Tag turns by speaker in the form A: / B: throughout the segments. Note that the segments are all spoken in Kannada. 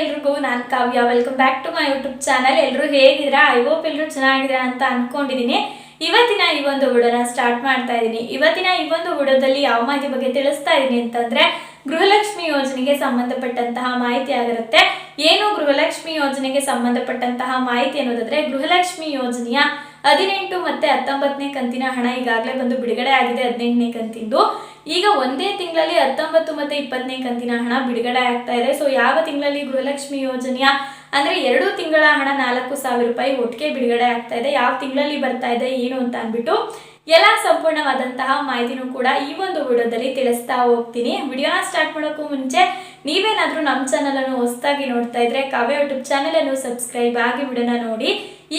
A: ಎಲ್ರಿಗೂ ನಾನು Kavya. Welcome back to my YouTube channel ಎಲ್ಲರೂ ಹೇಗಿದ್ದೀರಾ? ಐ ಹೋಪ್ ಎಲ್ಲರೂ ಚೆನ್ನಾಗಿದ್ದೀರಾ ಅಂತ ಅನ್ಕೊಂಡಿದ್ದೀನಿ ಇವತ್ತಿನ ಈ ಒಂದು ವಿಡೋನ ಸ್ಟಾರ್ಟ್ ಮಾಡ್ತಾ ಇದ್ದೀನಿ ಇವತ್ತಿನ ಈ ಒಂದು ವಿಡೋದಲ್ಲಿ ಯಾವ ಮಾಹಿತಿ ಬಗ್ಗೆ ತಿಳಿಸ್ತಾ ಇದ್ದೀನಿ ಅಂತಂದ್ರೆ, ಗೃಹಲಕ್ಷ್ಮಿ ಯೋಜನೆಗೆ ಸಂಬಂಧಪಟ್ಟಂತಹ ಮಾಹಿತಿ ಆಗಿರುತ್ತೆ. ಏನು ಗೃಹಲಕ್ಷ್ಮಿ ಯೋಜನೆಗೆ ಸಂಬಂಧಪಟ್ಟಂತಹ ಮಾಹಿತಿ ಅನ್ನೋದಾದ್ರೆ, ಗೃಹಲಕ್ಷ್ಮಿ ಯೋಜನೆಯ ಹದಿನೆಂಟು ಮತ್ತೆ ಹತ್ತೊಂಬತ್ತನೇ ಕಂತಿನ ಹಣ ಈಗಾಗಲೇ ಬಂದು ಬಿಡುಗಡೆ ಆಗಿದೆ ಹದಿನೆಂಟನೇ ಕಂತಿಂದು. ಈಗ ಒಂದೇ ತಿಂಗಳಲ್ಲಿ ಹತ್ತೊಂಬತ್ತು ಮತ್ತೆ ಇಪ್ಪತ್ತನೇ ಕಂತಿನ ಹಣ ಬಿಡುಗಡೆ ಆಗ್ತಾ ಇದೆ. ಸೊ ಯಾವ ತಿಂಗಳಲ್ಲಿ ಗೃಹಲಕ್ಷ್ಮಿ ಯೋಜನೆಯ ಅಂದ್ರೆ ಎರಡು ತಿಂಗಳ ಹಣ ನಾಲ್ಕು ಸಾವಿರ ರೂಪಾಯಿ ಒಟ್ಟಿಗೆ ಬಿಡುಗಡೆ ಆಗ್ತಾ ಇದೆ. ಯಾವ ತಿಂಗಳಲ್ಲಿ ಬರ್ತಾ ಇದೆ, ಏನು ಅಂತ ಅಂದ್ಬಿಟ್ಟು ಎಲ್ಲ ಸಂಪೂರ್ಣವಾದಂತಹ ಮಾಹಿತಿನೂ ಕೂಡ ಈ ಒಂದು ವಿಡಿಯೋದಲ್ಲಿ ತಿಳಿಸ್ತಾ ಹೋಗ್ತೀನಿ. ವಿಡಿಯೋನ ಸ್ಟಾರ್ಟ್ ಮಾಡೋಕ್ಕೂ ಮುಂಚೆ ನೀವೇನಾದ್ರೂ ನಮ್ಮ ಚಾನಲ್ ಅನ್ನು ಹೊಸದಾಗಿ ನೋಡ್ತಾ ಇದ್ರೆ ಕಾವ್ಯ ಯೂಟ್ಯೂಬ್ ಚಾನಲ್ ಅನ್ನು ಸಬ್ಸ್ಕ್ರೈಬ್ ಆಗಿ ವಿಡಿಯೋನ ನೋಡಿ.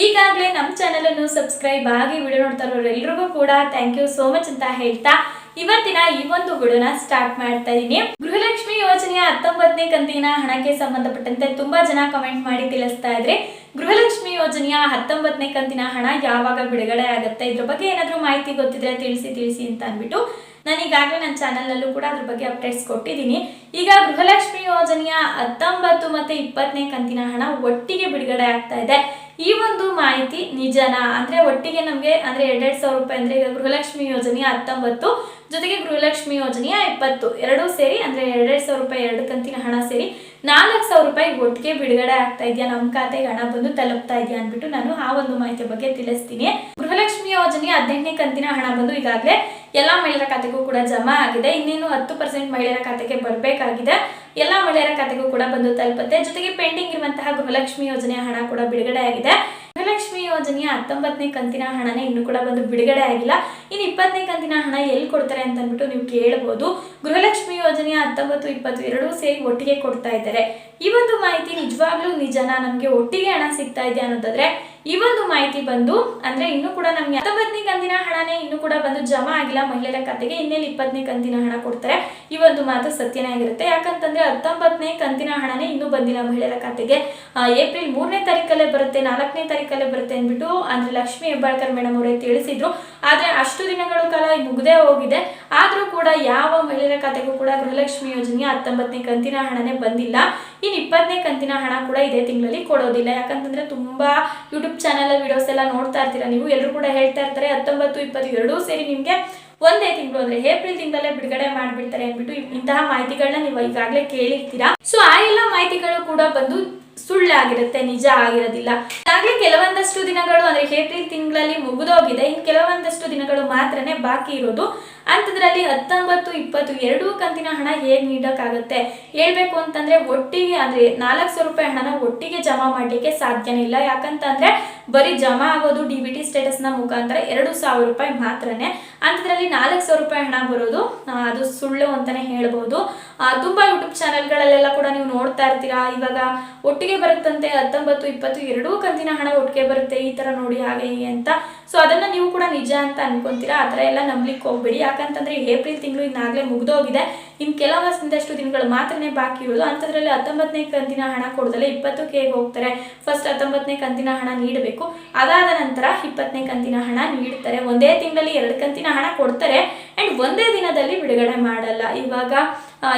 A: ಈಗಾಗಲೇ ನಮ್ಮ ಚಾನಲ್ ಅನ್ನು ಸಬ್ಸ್ಕ್ರೈಬ್ ಆಗಿ ವಿಡಿಯೋ ನೋಡ್ತಾ ಇರೋರು ಎಲ್ರಿಗೂ ಕೂಡ ಥ್ಯಾಂಕ್ ಯು ಸೋ ಮಚ್ ಅಂತ ಹೇಳ್ತಾ ಇವತ್ತಿನ ಈ ಒಂದು ವಿಡಿಯೋನ ಸ್ಟಾರ್ಟ್ ಮಾಡ್ತಾ ಇದ್ದೀನಿ ಗೃಹಲಕ್ಷ್ಮಿ ಯೋಜನೆಯ ಹತ್ತೊಂಬತ್ತನೇ ಕಂತಿನ ಹಣಕ್ಕೆ ಸಂಬಂಧಪಟ್ಟಂತೆ ತುಂಬಾ ಜನ ಕಮೆಂಟ್ ಮಾಡಿ ತಿಳಿಸ್ತಾ ಇದ್ರೆ, ಗೃಹಲಕ್ಷ್ಮಿ ಯೋಜನೆಯ ಹತ್ತೊಂಬತ್ತನೇ ಕಂತಿನ ಹಣ ಯಾವಾಗ ಬಿಡುಗಡೆ ಆಗುತ್ತೆ? ಇದ್ರ ಬಗ್ಗೆ ಏನಾದರೂ ಮಾಹಿತಿ ಗೊತ್ತಿದ್ರೆ ತಿಳಿಸಿ ತಿಳಿಸಿ ಅಂತ ಅಂದ್ಬಿಟ್ಟು ನಾನು ಈಗಾಗಲೇ ನನ್ನ ಚಾನಲ್ನಲ್ಲೂ ಕೂಡ ಅದ್ರ ಬಗ್ಗೆ ಅಪ್ಡೇಟ್ಸ್ ಕೊಟ್ಟಿದ್ದೀನಿ. ಈಗ ಗೃಹಲಕ್ಷ್ಮಿ ಯೋಜನೆಯ ಹತ್ತೊಂಬತ್ತು ಮತ್ತೆ ಇಪ್ಪತ್ತನೇ ಕಂತಿನ ಹಣ ಒಟ್ಟಿಗೆ ಬಿಡುಗಡೆ ಆಗ್ತಾ ಇದೆ. ಈ ಒಂದು ಮಾಹಿತಿ ನಿಜನಾ? ಅಂದ್ರೆ ಒಟ್ಟಿಗೆ ನಮಗೆ ಅಂದ್ರೆ ಎರಡೆರಡು ಸಾವಿರ ರೂಪಾಯಿ ಅಂದ್ರೆ ಈಗ ಗೃಹಲಕ್ಷ್ಮಿ ಯೋಜನೆಯ ಹತ್ತೊಂಬತ್ತು, ಜೊತೆಗೆ ಗೃಹಲಕ್ಷ್ಮಿ ಯೋಜನೆಯ ಇಪ್ಪತ್ತು. ಎರಡೂ ಸೇರಿ ಅಂದ್ರೆ ಎರಡೆರಡು ಸಾವಿರ ರೂಪಾಯಿ, ಎರಡು ಕಂತಿನ ಹಣ ಸೇರಿ ನಾಲ್ಕು ಸಾವಿರ ರೂಪಾಯಿ ಒಟ್ಟಿಗೆ ಬಿಡುಗಡೆ ಆಗ್ತಾ ಇದೆಯಾ? ನಮ್ಮ ಖಾತೆಗೆ ಹಣ ಬಂದು ತಲುಪ್ತಾ ಇದೆಯಾ ಅಂದ್ಬಿಟ್ಟು ನಾನು ಆ ಒಂದು ಮಾಹಿತಿ ಬಗ್ಗೆ ತಿಳಿಸ್ತೀನಿ. ಗೃಹಲಕ್ಷ್ಮಿ ಯೋಜನೆಯ ಹದಿನೆಂಟನೇ ಕಂತಿನ ಹಣ ಬಂದು ಈಗಾಗಲೇ ಎಲ್ಲ ಮಹಿಳೆಯರ ಖಾತೆಗೂ ಕೂಡ ಜಮಾ ಆಗಿದೆ. ಇನ್ನೇನು ಹತ್ತು ಪರ್ಸೆಂಟ್ ಮಹಿಳೆಯರ ಖಾತೆಗೆ ಬರಬೇಕಾಗಿದೆ. ಎಲ್ಲ ಮಹಿಳೆಯರ ಖಾತೆಗೂ ಕೂಡ ಬಂದು ತಲುಪುತ್ತೆ. ಜೊತೆಗೆ ಪೆಂಡಿಂಗ್ ಇರುವಂತಹ ಗೃಹಲಕ್ಷ್ಮಿ ಯೋಜನೆಯ ಹಣ ಕೂಡ ಬಿಡುಗಡೆ ಆಗಿದೆ ಗೃಹಲಕ್ಷ್ಮಿ ಯೋಜನೆಯ ಹತ್ತೊಂಬತ್ತನೇ ಕಂತಿನ ಹಣನೇ ಇನ್ನು ಕೂಡ ಬಂದು ಬಿಡುಗಡೆ ಆಗಿಲ್ಲ. ಇನ್ನು ಇಪ್ಪತ್ತನೇ ಕಂತಿನ ಹಣ ಎಲ್ಲಿ ಕೊಡ್ತಾರೆ ಅಂತ ಅಂದ್ಬಿಟ್ಟು ನೀವು ಕೇಳಬಹುದು ಗೃಹಲಕ್ಷ್ಮಿ ಯೋಜನೆಯ ಹತ್ತೊಂಬತ್ತು, ಇಪ್ಪತ್ತು ಎರಡೂ ಸೇರಿ ಒಟ್ಟಿಗೆ ಕೊಡ್ತಾ ಇದ್ದಾರೆ. ಈ ಒಂದು ಮಾಹಿತಿ ನಿಜವಾಗ್ಲೂ ನಿಜನ? ನಮಗೆ ಒಟ್ಟಿಗೆ ಹಣ ಸಿಗ್ತಾ ಇದೆ ಅನ್ನೋದಾದ್ರೆ, ಈ ಒಂದು ಮಾಹಿತಿ ಬಂದು ಅಂದ್ರೆ ಇನ್ನು ಕೂಡ ನಮ್ಗೆ ಹತ್ತೊಂಬತ್ತನೇ ಕಂತಿನ ಹಣನೇ ಇನ್ನು ಕೂಡ ಬಂದು ಜಮಾ ಆಗಿಲ್ಲ. ಮಹಿಳೆಯರ ಖಾತೆಗೆ ಇನ್ನೇಲಿ ಇಪ್ಪತ್ತನೇ ಕಂತಿನ ಹಣ ಕೊಡ್ತಾರೆ. ಈ ಒಂದು ಮಾತು ಸತ್ಯನೇ ಆಗಿರುತ್ತೆ. ಯಾಕಂತಂದ್ರೆ ಹತ್ತೊಂಬತ್ತನೇ ಕಂತಿನ ಹಣನೇ ಇನ್ನೂ ಬಂದಿಲ್ಲ ಮಹಿಳೆಯರ ಖಾತೆಗೆ. ಏಪ್ರಿಲ್ ಮೂರನೇ ತಾರೀಕಲ್ಲೇ ಬರುತ್ತೆ, ನಾಲ್ಕನೇ ತಾರೀಕಲ್ಲೇ ಬರುತ್ತೆ ಅಂದ್ಬಿಟ್ಟು ಅಂದ್ರೆ ಲಕ್ಷ್ಮಿ ಹೆಬ್ಬಾಳ್ಕರ್ ಮೇಡಮ್ ಅವರೇ ತಿಳಿಸಿದ್ರು. ಆದ್ರೆ ಅಷ್ಟು ದಿನಗಳ ಕಾಲ ಮುಗ್ದೇ ಹೋಗಿದೆ. ಆದ್ರೂ ಕೂಡ ಯಾವ ಮಹಿಳೆಯರ ಖಾತೆಗೂ ಕೂಡ ಗೃಹಲಕ್ಷ್ಮಿ ಯೋಜನೆಯ ಹತ್ತೊಂಬತ್ತನೇ ಕಂತಿನ ಹಣನೇ ಬಂದಿಲ್ಲ. ಇನ್ನು ಇಪ್ಪತ್ತನೇ ಕಂತಿನ ಹಣ ಕೂಡ ಇದೇ ತಿಂಗಳಲ್ಲಿ ಕೊಡೋದಿಲ್ಲ. ಯಾಕಂತಂದ್ರೆ ತುಂಬಾ ಯೂಟ್ಯೂಬ್ ಚಾನಲ್ ವಿಡಿಯೋಸ್ ಎಲ್ಲ ನೋಡ್ತಾ ಇರ್ತೀರಾ ನೀವು. ಎಲ್ಲರೂ ಕೂಡ ಹೇಳ್ತಾ ಇರ್ತಾರೆ, ಹತ್ತೊಂಬತ್ತು, ಇಪ್ಪತ್ತು ಎರಡೂ ಸೇರಿ ನಿಮ್ಗೆ ಒಂದೇ ತಿಂಗಳು ಅಂದ್ರೆ ಏಪ್ರಿಲ್ ತಿಂಗಳಲ್ಲೇ ಬಿಡುಗಡೆ ಮಾಡ್ಬಿಡ್ತಾರೆ ಅಂದ್ಬಿಟ್ಟು ಇಂತಹ ಮಾಹಿತಿಗಳನ್ನ ನೀವು ಈಗಾಗಲೇ ಕೇಳಿರ್ತೀರಾ. ಸೊ ಆ ಎಲ್ಲ ಮಾಹಿತಿಗಳು ಕೂಡ ಬಂದು ಸುಳ್ಳಾಗಿರುತ್ತೆ ನಿಜ ಆಗಿರೋದಿಲ್ಲ. ಈಗಾಗಲೇ ಕೆಲವೊಂದಷ್ಟು ದಿನಗಳು, ಅಂದ್ರೆ ಏಪ್ರಿಲ್ ತಿಂಗಳಲ್ಲಿ ಮುಗಿದೋಗಿದೆ. ಇನ್ನು ಕೆಲವೊಂದಷ್ಟು ದಿನಗಳು ಮಾತ್ರನೇ ಬಾಕಿ ಇರೋದು ಅಂಥದ್ರಲ್ಲಿ ಹತ್ತೊಂಬತ್ತು, ಇಪ್ಪತ್ತು ಎರಡೂ ಕಂತಿನ ಹಣ ಹೇಗೆ ನೀಡೋಕ್ಕಾಗುತ್ತೆ? ಹೇಳ್ಬೇಕು ಅಂತಂದರೆ ಒಟ್ಟಿಗೆ ಅಂದರೆ ನಾಲ್ಕು ಸಾವಿರ ರೂಪಾಯಿ ಹಣನ ಒಟ್ಟಿಗೆ ಜಮಾ ಮಾಡಲಿಕ್ಕೆ ಸಾಧ್ಯನೇ ಇಲ್ಲ. ಯಾಕಂತಂದರೆ ಬರೀ ಜಮಾ ಆಗೋದು ಡಿ ಬಿ ಟಿ ಸ್ಟೇಟಸ್ನ ಮುಖಾಂತರ ಎರಡು ಸಾವಿರ ರೂಪಾಯಿ ಮಾತ್ರನೇ. ಅಂಥದ್ರಲ್ಲಿ ನಾಲ್ಕು ಸಾವಿರ ರೂಪಾಯಿ ಹಣ ಬರೋದು ಅದು ಸುಳ್ಳು ಅಂತಲೇ ಹೇಳ್ಬೋದು. ತುಂಬ ಯೂಟ್ಯೂಬ್ ಚಾನೆಲ್ಗಳಲ್ಲೆಲ್ಲ ಕೂಡ ನೀವು ನೋಡ್ತಾ ಇರ್ತೀರಾ? ಇವಾಗ ಒಟ್ಟಿಗೆ ಬರುತ್ತಂತೆ ಹತ್ತೊಂಬತ್ತು, ಇಪ್ಪತ್ತು ಎರಡೂ ಕಂತಿನ ಹಣ ಒಟ್ಟಿಗೆ ಬರುತ್ತೆ. ಈ ಥರ ನೋಡಿ ಹೀಗೆ ಅಂತ ಸೊ ಅದನ್ನ ನೀವು ಕೂಡ ನಿಜ ಅಂತ ಅನ್ಕೊಂತೀರಾ? ಆ ಥರ ಎಲ್ಲ ನಂಬಲಿಕ್ಕೆ ಹೋಗ್ಬೇಡಿ. ಯಾಕಂತಂದ್ರೆ ಏಪ್ರಿಲ್ ತಿಂಗಳು ಇನ್ನಾಗಲೇ ಮುಗಿದೋಗಿದೆ. ಇನ್ನು ಕೆಲವಷ್ಟು ದಿನಗಳು ಮಾತ್ರನೇ ಬಾಕಿ ಇರೋದು. ಅಂಥದ್ರಲ್ಲಿ ಹತ್ತೊಂಬತ್ತನೇ ಕಂತಿನ ಹಣ ಕೊಡದಲ್ಲೇ ಇಪ್ಪತ್ತಕ್ಕೆ ಹೇಗೆ ಹೋಗ್ತಾರೆ. ಫಸ್ಟ್ ಹತ್ತೊಂಬತ್ತನೇ ಕಂತಿನ ಹಣ ನೀಡಬೇಕು. ಅದಾದ ನಂತರ ಇಪ್ಪತ್ತನೇ ಕಂತಿನ ಹಣ ನೀಡ್ತಾರೆ. ಒಂದೇ ತಿಂಗಳಲ್ಲಿ ಎರಡು ಕಂತಿನ ಹಣ ಕೊಡ್ತಾರೆ. ಆ್ಯಂಡ್ ಒಂದೇ ದಿನದಲ್ಲಿ ಬಿಡುಗಡೆ ಮಾಡಲ್ಲ. ಇವಾಗ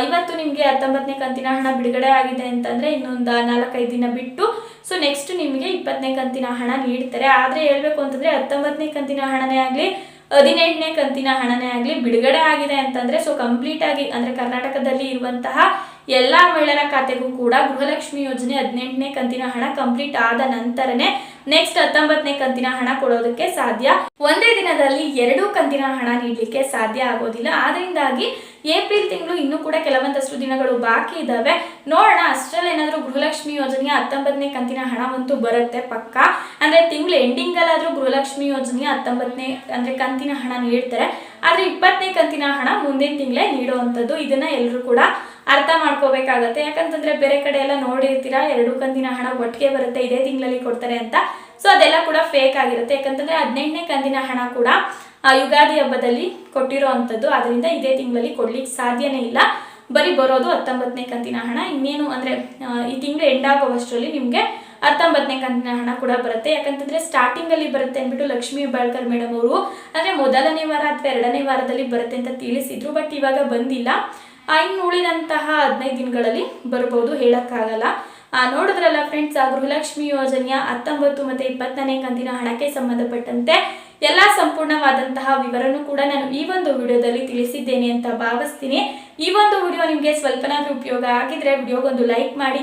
A: ಇವತ್ತು ನಿಮಗೆ ಹತ್ತೊಂಬತ್ತನೇ ಕಂತಿನ ಹಣ ಬಿಡುಗಡೆ ಆಗಿದೆ ಅಂತಂದ್ರೆ ಇನ್ನೊಂದು ನಾಲ್ಕೈದು ದಿನ ಬಿಟ್ಟು ಸೊ ನೆಕ್ಸ್ಟ್ ನಿಮಗೆ ಇಪ್ಪತ್ತನೇ ಕಂತಿನ ಹಣ ನೀಡ್ತಾರೆ. ಆದರೆ ಹೇಳಬೇಕು ಅಂತಂದರೆ ಹತ್ತೊಂಬತ್ತನೇ ಕಂತಿನ ಹಣನೇ ಆಗಲಿ, ಹದಿನೆಂಟನೇ ಕಂತಿನ ಹಣನೇ ಆಗಲಿ ಬಿಡುಗಡೆ ಆಗಿದೆ ಅಂತಂದರೆ ಸೊ ಕಂಪ್ಲೀಟಾಗಿ ಅಂದರೆ ಕರ್ನಾಟಕದಲ್ಲಿ ಇರುವಂತಹ ಎಲ್ಲ ಮಹಿಳೆಯರ ಖಾತೆಗೂ ಕೂಡ ಗೃಹಲಕ್ಷ್ಮಿ ಯೋಜನೆ ಹದಿನೆಂಟನೇ ಕಂತಿನ ಹಣ ಕಂಪ್ಲೀಟ್ ಆದ ನಂತರನೇ ನೆಕ್ಸ್ಟ್ ಹತ್ತೊಂಬತ್ತನೇ ಕಂತಿನ ಹಣ ಕೊಡೋದಕ್ಕೆ ಸಾಧ್ಯ. ಒಂದೇ ದಿನದಲ್ಲಿ ಎರಡು ಕಂತಿನ ಹಣ ನೀಡಲಿಕ್ಕೆ ಸಾಧ್ಯ ಆಗೋದಿಲ್ಲ. ಆದ್ರಿಂದಾಗಿ ಏಪ್ರಿಲ್ ತಿಂಗಳು ಇನ್ನೂ ಕೂಡ ಕೆಲವೊಂದಷ್ಟು ದಿನಗಳು ಬಾಕಿ ಇದ್ದಾವೆ ನೋಡೋಣ ಅಷ್ಟರಲ್ಲಿ ಏನಾದರೂ ಗೃಹಲಕ್ಷ್ಮಿ ಯೋಜನೆಯ ಹತ್ತೊಂಬತ್ತನೇ ಕಂತಿನ ಹಣವಂತೂ ಬರುತ್ತೆ ಪಕ್ಕ. ಅಂದರೆ ತಿಂಗಳು ಎಂಡಿಂಗಲ್ಲಾದರೂ ಗೃಹಲಕ್ಷ್ಮಿ ಯೋಜನೆಯ ಹತ್ತೊಂಬತ್ತನೇ ಅಂದರೆ ಕಂತಿನ ಹಣ ನೀಡ್ತಾರೆ. ಆದರೆ ಇಪ್ಪತ್ತನೇ ಕಂತಿನ ಹಣ ಮುಂದಿನ ತಿಂಗಳೇ ನೀಡುವಂಥದ್ದು. ಇದನ್ನು ಎಲ್ಲರೂ ಕೂಡ ಅರ್ಥ ಮಾಡ್ಕೋಬೇಕಾಗತ್ತೆ. ಯಾಕಂತಂದ್ರೆ ಬೇರೆ ಕಡೆ ಎಲ್ಲ ನೋಡಿರ್ತೀರಾ, ಎರಡು ಕಂದಿನ ಹಣ ಒಟ್ಟಿಗೆ ಬರುತ್ತೆ, ಇದೇ ತಿಂಗಳಲ್ಲಿ ಕೊಡ್ತಾರೆ ಅಂತ. ಸೊ ಅದೆಲ್ಲ ಕೂಡ ಫೇಕ್ ಆಗಿರುತ್ತೆ. ಯಾಕಂತಂದ್ರೆ ಹದಿನೆಂಟನೇ ಕಂದಿನ ಹಣ ಕೂಡ ಯುಗಾದಿ ಹಬ್ಬದಲ್ಲಿ ಕೊಟ್ಟಿರೋ ಅಂಥದ್ದು. ಅದರಿಂದ ಇದೇ ತಿಂಗಳಲ್ಲಿ ಕೊಡ್ಲಿಕ್ಕೆ ಸಾಧ್ಯನೇ ಇಲ್ಲ. ಬರೀ ಬರೋದು ಹತ್ತೊಂಬತ್ತನೇ ಕಂತಿನ ಹಣ. ಇನ್ನೇನು ಅಂದ್ರೆ ಈ ತಿಂಗಳು ಎಂಡ್ ಆಗೋವಷ್ಟರಲ್ಲಿ ನಿಮಗೆ ಹತ್ತೊಂಬತ್ತನೇ ಕಂತಿನ ಹಣ ಕೂಡ ಬರುತ್ತೆ. ಯಾಕಂತಂದ್ರೆ ಸ್ಟಾರ್ಟಿಂಗ್ ಅಲ್ಲಿ ಬರುತ್ತೆ ಅಂದ್ಬಿಟ್ಟು ಲಕ್ಷ್ಮೀ ಬಾಳ್ಕರ್ ಮೇಡಮ್ ಅವರು. ಅಂದ್ರೆ ಮೊದಲನೇ ವಾರ ಅಥವಾ ಎರಡನೇ ವಾರದಲ್ಲಿ ಬರುತ್ತೆ ಅಂತ ತಿಳಿಸಿದ್ರು ಬಟ್ ಇವಾಗ ಬಂದಿಲ್ಲ. ಇನ್ನು ಉಳಿದಂತಹ ಹದಿನೈದು ದಿನಗಳಲ್ಲಿ ಬರ್ಬೋದು ಹೇಳಕ್ಕಾಗಲ್ಲ. ನೋಡಿದ್ರಲ್ಲ ಫ್ರೆಂಡ್ಸ್ ಆ ಗೃಹಲಕ್ಷ್ಮಿ ಯೋಜನೆಯ ಹತ್ತೊಂಬತ್ತು ಮತ್ತು ಇಪ್ಪತ್ತನೇ ಕಂತಿನ ಹಣಕ್ಕೆ ಸಂಬಂಧಪಟ್ಟಂತೆ ಎಲ್ಲ ಸಂಪೂರ್ಣವಾದಂತಹ ವಿವರನೂ ಕೂಡ ನಾನು ಈ ಒಂದು ವಿಡಿಯೋದಲ್ಲಿ ತಿಳಿಸಿದ್ದೇನೆ ಅಂತ ಭಾವಿಸ್ತೀನಿ. ಈ ಒಂದು ವಿಡಿಯೋ ನಿಮಗೆ ಸ್ವಲ್ಪನಾದ್ರೂ ಉಪಯೋಗ ಆಗಿದ್ರೆ ವಿಡಿಯೋಗೊಂದು ಲೈಕ್ ಮಾಡಿ.